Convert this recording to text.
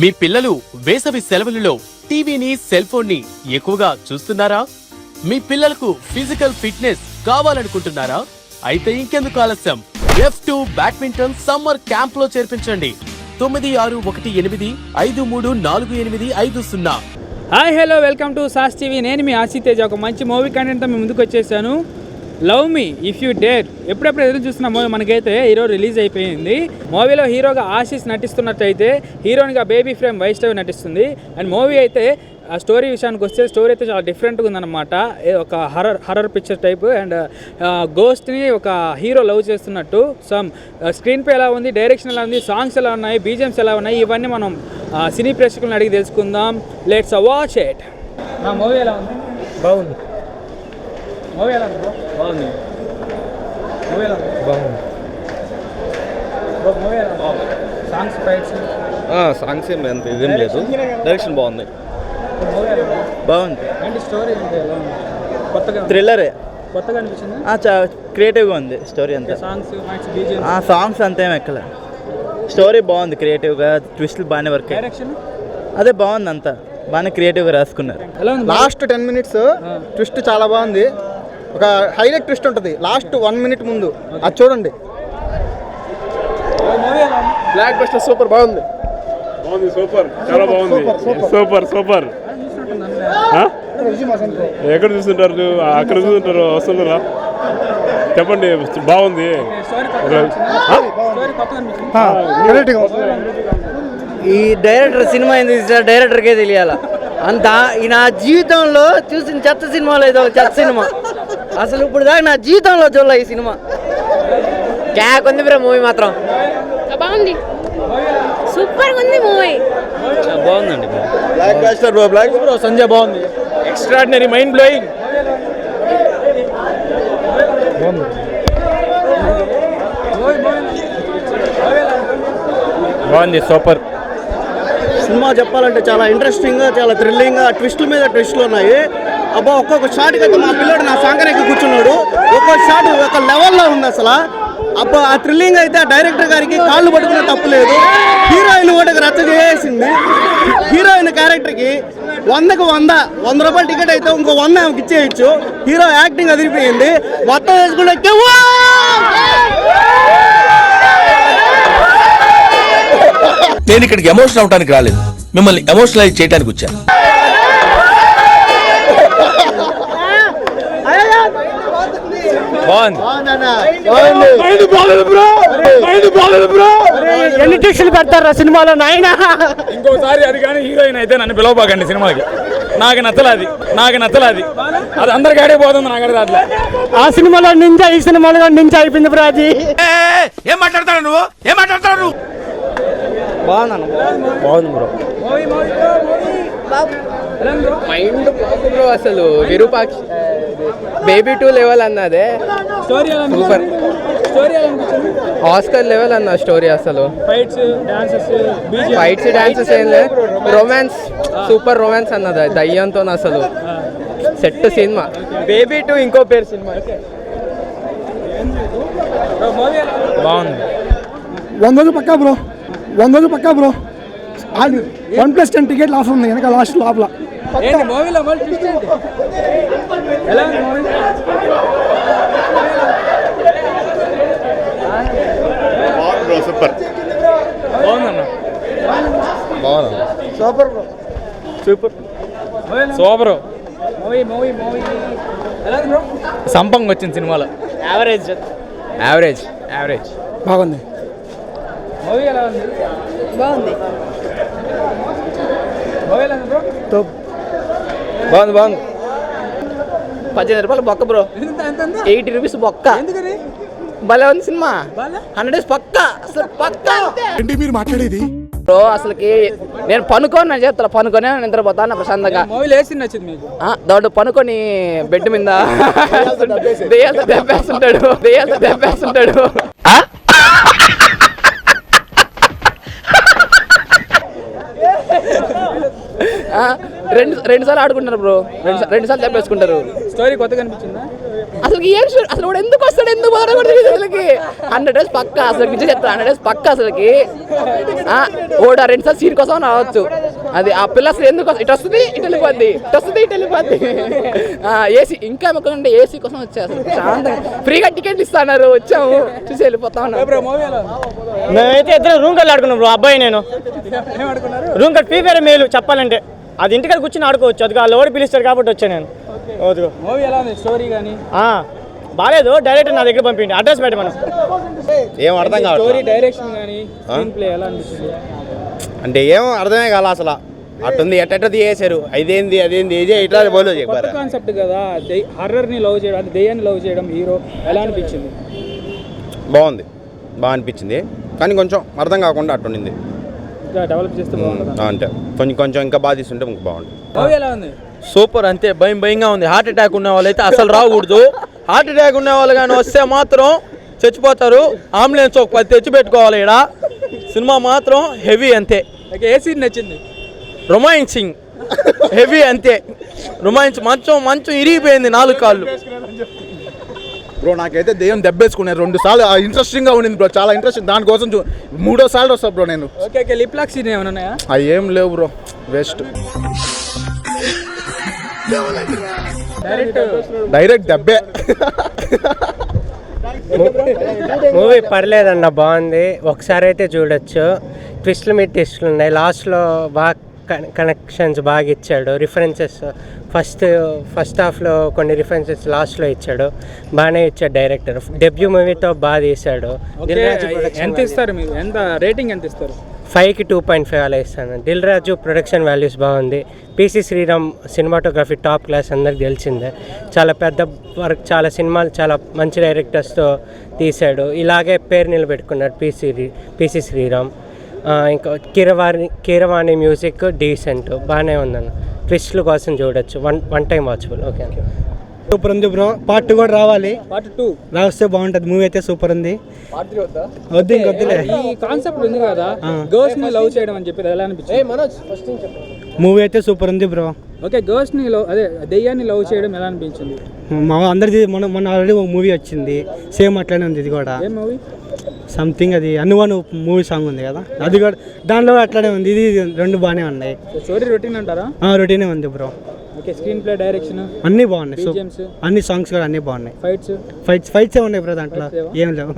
మీ పిల్లలు వేసవి సెలవులలో టీవీని సెల్ ఫోన్ని ఎక్కువగా చూస్తున్నారా? మీ పిల్లలకు ఫిజికల్ ఫిట్నెస్ కావాలనుకుంటున్నారా? అయితే ఇంకెందుకు ఆలస్యం? ఎఫ్ టూ బ్యాడ్మింటన్ సమ్మర్ క్యాంప్లో చేర్పించండి. తొమ్మిది ఆరు ఒకటి ఎనిమిది ఐదు మూడు నాలుగు ఎనిమిది ఐదు సున్నా. Hi hello welcome to sauce TV నేను మీ ఆశీతేజ్. ఒక మంచి మూవీ కంటెంట్తో మీ ముందుకు వచ్చేసాను. Love me if you dare ఎప్పుడెప్పుడు ఎదురు చూస్తున్న మూవీ మనకైతే హీరో రిలీజ్ అయిపోయింది. మూవీలో హీరోగా ఆశీస్ నటిస్తున్నట్టయితే హీరోయిన్గా బేబీ ఫ్రేమ్ వైష్ణవి నటిస్తుంది. అండ్ మూవీ అయితే ఆ స్టోరీ విషయానికి వస్తే స్టోరీ అయితే చాలా డిఫరెంట్గా ఉందన్నమాట. ఒక horror horror picture type and గోస్ట్ని ఒక హీరో లవ్ చేస్తున్నట్టు. సమ్ స్క్రీన్ ప్లే ఎలా ఉంది డైరెక్షన్ ఎలా ఉంది సాంగ్స్ ఎలా ఉన్నాయి బీజిఎమ్స్ ఎలా ఉన్నాయి ఇవన్నీ మనం సినీ ప్రేక్షకులను అడిగి తెలుసుకుందాం. లెట్స్ వాచ్ ఇట్ నా మూవీ ఎలా ఉంది? బాగుంది. మూవీ ఎలా ఉంది బాగుంది మూవీ ఎలా ఉంది బాగుంది మూవీ ఎలా ఉంది సాంగ్స్ ఫైట్స్ సాంగ్స్ ఏం అంత ఇదేం లేదు. డైరెక్షన్ బాగుంది. బాగుంది. ఏంటి స్టోరీ ఏంటి ఎలా ఉంది? కొత్తగా థ్రిల్లరే కొత్తగా అనిపించింది? చా క్రియేటివ్గా ఉంది స్టోరీ అంతా. సాంగ్స్ సాంగ్స్ అంతేం ఎక్కలే. స్టోరీ బాగుంది క్రియేటివ్గా ట్విస్ట్లు బాగానే వర్క్ డైరెక్షన్ అదే బాగుంది అంతా. బాగానే క్రియేటివ్గా రాసుకున్నారు. ఎలా ఉంది? లాస్ట్ టెన్ మినిట్స్ ట్విస్ట్ చాలా బాగుంది. ఒక హైలైట్ ట్విస్ట్ ఉంటుంది. లాస్ట్ వన్ మినిట్ ముందు. అది చూడండి. బ్లాక్ బస్టర్ సూపర్ బాగుంది. బాగుంది సూపర్. చాలా బాగుంది. Super super? ఎక్కడ చూస్తుంటారు నువ్వు? అక్కడ చూస్తుంటారు వస్తున్నారా చెప్పండి బాగుంది. ఈ డైరెక్టర్ సినిమా ఎందుకు తీసాడు డైరెక్టర్కే తెలియాల? అంత ఈ నా జీవితంలో చూసిన చెత్త సినిమాలో ఇది ఒక చెత్త సినిమా. అసలు ఇప్పుడు దాకా నా జీవితంలో చూడలే ఈ సినిమా. క్యాక్ ఉంది బ్రో మూవీ మాత్రం. బాగుంది. సూపర్ ఉంది మూవీ బాగుందండి blockbuster bro block bro Sanjay బాగుంది. ఎక్స్ట్రాడినరీ మైండ్ బ్లోయింగ్ బాగుంది సూపర్. సినిమా చెప్పాలంటే చాలా ఇంట్రెస్టింగ్గా చాలా థ్రిల్లింగ్గా ట్విస్ట్ల మీద ట్విస్ట్లు ఉన్నాయి. అబ్బా ఒక్కొక్క షాట్ అయితే మా పిల్లడు నా సాంకరెక్కి కూర్చున్నాడు. ఒక్కొక్క షాట్ ఒక లెవెల్లో ఉంది అసలు. అబ్బా ఆ థ్రిల్లింగ్ అయితే ఆ డైరెక్టర్ గారికి కాళ్ళు పట్టుకునే తప్పు లేదు. హీరోయిన్ ఒకటికి రచ్చ చేసింది. హీరోయిన్ క్యారెక్టర్కి వందకు వంద వంద రూపాయల టికెట్ అయితే ఇంకో వంద ఆమెకి ఇచ్చేయచ్చు. హీరో యాక్టింగ్ అదిరిపోయింది. మొత్తం వేసుకుంటే నేను ఇక్కడికి ఎమోషనల్ అవడానికి రాలేదు. మిమ్మల్ని ఎమోషనలైజ్ చేయడానికి వచ్చాను. ఎన్ని ట్విస్టులు పెడతారా సినిమాలో నాయన? ఇంకోసారి అది కానీ హీరోయిన్ అయితే నన్ను పిలవబాకండి సినిమాకి. నాకు నచ్చలేదు అది. నాకు నచ్చలేదు అది. అది అందరికి ఆడిపోతుంది నాకు అది రాట్లే ఆ సినిమాలో నింజా ఈ సినిమాలో నింజా అయిపోయింది బ్రో అది. ఏం మాట్లాడతాడు నువ్వు? ఏం మాట్లాడతాడు నువ్వు? బాగుంది బ్రో. మైండ్ బ్రో అసలు. విరూపాక్ష. బేబీ టూ లెవెల్ అన్నదే. సూపర్. ఆస్కర్ లెవెల్ అన్న స్టోరీ అసలు. ఫైట్స్ డాన్సెస్ ఏం లేదు. రొమాన్స్ సూపర్ రొమాన్స్ అన్నది దయ్యంతో అసలు. Set cinema. బేబీ టూ ఇంకో పేరు సినిమా? బాగుంది. వంద రోజులు పక్కా బ్రో. వంద రోజులు పక్కా బ్రో. వన్ ప్లస్ టెన్ టికెట్లు ఆఫర్ ఉంది వెనక లాస్ట్ లోపల. ఏంటి మూవీలో మళ్ళీ ట్విస్ట్ ఏంటి? ఎలా మూవీ? సూపర్. బాగుందన్న? Super bro. Super. Movie movie movie. ఎలా బ్రో? సంపంగ్ వచ్చింది సినిమాలో. యావరేజ్ యావరేజ్ యావరేజ్ బాగుంది. మూవీ ఎలా ఉంది? బాగుంది. మూవీ ఎలా ఉంది బ్రో? బాగుంది బాగుంది. పద్దెనిమిది రూపాయలు బొక్క బ్రో. ఎంత ఎంత ఎంత? ఎయిటీ రూపీస్ బొక్క. ఎందుకని? భలే ఉంది సినిమా. హండ్రెడ్ డేస్ పక్క. అసలు పక్క. ఏంటి మీరు మాట్లాడేది? బ్రో అసలుకి నేను పనుకోని నేను చేస్తా పనుకొని నిద్రపోతాను ప్రశాంతంగా? మూవీలో వేసి నచ్చింది మీకు. ఆ, దొడ్డు పనుకొని బెడ్ మీద దెయ్యాలతో దెబ్బేస్తుంటాడు. దెయ్యాలతో దెబ్బేస్తుంటాడు. ఆ, రెండు రెండు సార్లు ఆడుకుంటారు బ్రో. రెండు రెండు సార్లు దెబ్బేసుకుంటారు స్టోరీ కొత్తగా అనిపించిందా? అసలు ఏం అసలు వాడు ఎందుకు వస్తాడు? ఎందుకు పోతాడో కూడా తెలియదు అసలుకి. హండ్రెడ్ డేస్ పక్క అసలు నిజం చెప్తాను హండ్రెడ్ డేస్ పక్క అసలుకి. ఓడ రెండు సార్లు సీన్ కోసం రావచ్చు. అది ఆ పిల్ల అసలు ఎందుకు వస్తుంది? ఇటు వస్తుంది ఇటు వెళ్ళిపోద్ది. ఇటు వస్తుంది ఇటు వెళ్ళిపోద్ది. ఏసీ ఇంకా మొక్కలంటే ఏసీ కోసం వచ్చా అసలు శాంతంగా ఫ్రీగా టికెట్ ఇస్తాన్నారు. వచ్చాము. చూసి వెళ్ళిపోతా ఉన్నాం. మూవీ ఎలా మేమైతే ఇద్దరు రూమ్ కల్లా ఆడుకున్నాం బ్రో అబ్బాయి నేను. రూమ్ కట్ ఫ్రీ ఫైర్ మేలు చెప్పాలంటే. అది ఇంటికాడ కూర్చొని ఆడుకోవచ్చు. అది వాళ్ళు ఎవరు పిలుస్తారు కాబట్టి వచ్చాను నేను. వద్దు మూవీ ఎలా ఉంది? స్టోరీ కానీ బాగాలేదు డైరెక్టర్ నా దగ్గర పంపిండి. అడ్రస్ పెట్టమను. ఏం అర్థం స్టోరీ కావట్లేదు డైరెక్షన్ కానీ స్క్రీన్ ప్లే ఎలా అనిపిస్తుంది? అంటే ఏం అర్థమే కాల అసలు. అట్టుంది ఎట్టది చేశారు ఇదేంది అదేంది ఇదే ఇట్లా బోలో కొత్త చెప్పారు కాన్సెప్ట్ కదా. హర్రర్ని లవ్ చేయడం అంటే దెయ్యాన్ని లవ్ చేయడం హీరో ఎలా అనిపించింది? బాగుంది. బాగా అనిపించింది. కానీ కొంచెం అర్థం కాకుండా అట్టుండింది. డెవలప్ చేస్తే బాగుంటుందా? అంతే కొంచెం కొంచెం ఇంకా బాగా తీసుంటే ఎలా ఉంది? సూపర్ అంతే భయం భయంగా ఉంది. హార్ట్ అటాక్ ఉన్న వాళ్ళైతే అసలు రాకూడదు. హార్ట్ అటాక్ ఉన్న వాళ్ళు కానీ వస్తే మాత్రం చచ్చిపోతారు. అంబులెన్స్ ఒక పది తెచ్చి పెట్టుకోవాలి ఇక్కడ సినిమా మాత్రం హెవీ అంతే. ఏ సీన్ నచ్చింది? రొమాన్సింగ్ హెవీ అంతే. రొమాన్స్ మంచం మంచం ఇరిగిపోయింది నాలుగు కాళ్ళు. బ్రో నాకైతే దెయ్యం దెబ్బేసుకున్నాను రెండు సార్లు ఇంట్రెస్టింగ్గా ఉండింది బ్రో చాలా ఇంట్రెస్టింగ్ దానికోసం మూడో సార్లు వస్తా బ్రో నేను. Okay okay lip lock scene ఏమైనా ఉన్నాయా? అవి ఏం లేవు బ్రో వేస్ట్ డైరెక్ట్ డైరెక్ట్ దెబ్బే. మూవీ పర్లేదన్న బాగుంది. ఒకసారి అయితే చూడొచ్చు. ట్విస్ట్లు మీద ట్విస్ట్లు ఉన్నాయి. లాస్ట్లో బాగా కనెక్షన్స్ బాగా ఇచ్చాడు. రిఫరెన్సెస్ ఫస్ట్ ఫస్ట్ హాఫ్లో కొన్ని రిఫరెన్సెస్ లాస్ట్లో ఇచ్చాడు. బాగానే ఇచ్చాడు డైరెక్టర్ డెబ్యూ మూవీతో బాగా తీశాడు ఎంత ఇస్తారు మీరు? ఎంత రేటింగ్ ఎంత ఇస్తారు? ఫైవ్కి టూ పాయింట్ ఫైవ్ అలా ఇస్తాను. దిల్ రాజు ప్రొడక్షన్ వాల్యూస్ బాగుంది PC Sriram cinematography top class అందరికి తెలిసిందే. చాలా పెద్ద వర్క్ చాలా సినిమాలు చాలా మంచి డైరెక్టర్స్తో తీశాడు ఇలాగే పేరు నిలబెట్టుకున్నాడు పీసీ పీసీ శ్రీరామ్ ఇంకా కీరవాణి కీరవాణి మ్యూజిక్ డీసెంట్. బాగానే ఉందన్న. ట్విస్ట్ల కోసం చూడొచ్చు. One one time watchable. Okay super ఉంది బ్రో. పార్ట్ కూడా రావాలి. Part two. రాస్తే బాగుంటుంది. మూవీ అయితే సూపర్ ఉంది. వద్దు? ఇంకొద్దులే ఈ కాన్సెప్ట్ ఉంది కదా. గర్ల్స్ని లవ్ చేయడం అని చెప్పి ఎలా అనిపించింది? మూవీ అయితే సూపర్ ఉంది బ్రో. ఓకే గర్ల్స్ని లవ్ అదే దెయ్యాన్ని లవ్ చేయడం ఎలా అనిపించింది? మా అందరిది మొన్న మొన్న ఆల్రెడీ ఒక మూవీ వచ్చింది. సేమ్ అట్లనే ఉంది ఇది కూడా. ఏం మూవీ? సంథింగ్ అది అనువను మూవీ సాంగ్ ఉంది కదా. అది కూడా దాంట్లో అట్లనే ఉంది. ఇది రెండు బాగానే ఉన్నాయి. స్టోరీ రొటీన్ అంటారా? రొటీనే ఉంది bro okay screen play direction అన్నీ బాగున్నాయి? అన్ని సాంగ్స్ కూడా అన్నీ బాగున్నాయి. ఫైట్స్ ఫైట్స్ ఫైట్స్ ఏ ఉన్నాయి బ్రో దాంట్లో? ఏం లేవు.